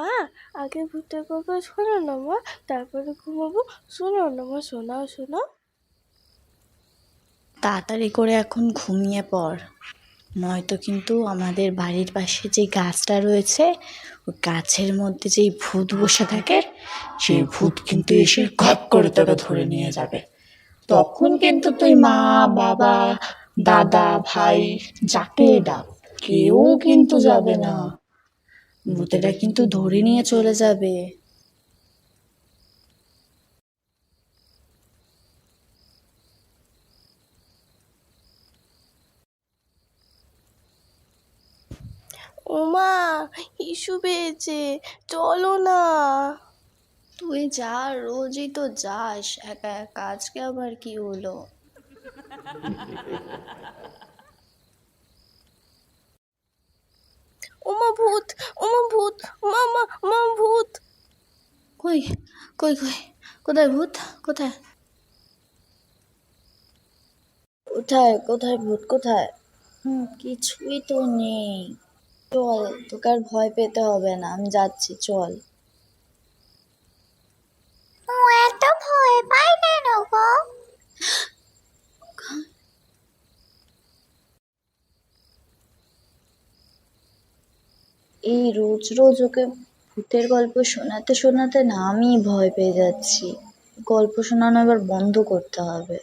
মা, আগে ভূতের গল্প শোনো না মা, তারপরে ঘুমাবো। শোনো না মা, শোনাও শোনাও তাড়াতাড়ি করে এখন ঘুমিয়ে পড়। নয়তো কিন্তু আমাদের বাড়ির পাশে যে গাছটা রয়েছে, ওই গাছের মধ্যে যেই ভূত বসে থাকে, সেই ভূত কিন্তু এসে ঘপ করে তোকে ধরে নিয়ে যাবে। তখন কিন্তু তুই মা, বাবা, দাদা, ভাই, যাকে ডাক, কেউ কিন্তু যাবে না। ভূতেরা কিন্তু ধরে নিয়ে চলে যাবে। ওমা ইস্যু পেয়েছে চলো না। তুই যা রোজই তো যাস একা একা আজকে আবার কি হলো? ওমা ভূত ওমা ভূত মা মা মা ভূত কই কই কই কোথায় ভূত কোথায়? কোথায় কোথায় ভূত কোথায়? হুম কিছুই তো নেই। চল তোকে আর ভয় পেতে হবে না আমি যাচ্ছি চল। ও এত ভয় পাই কেন গো? এই রোজ রোজ ওকে ভূতের গল্প শোনাতে শোনাতে না আমি ভয় পেয়ে যাচ্ছি। গল্প শোনানো এবার বন্ধ করতে হবে।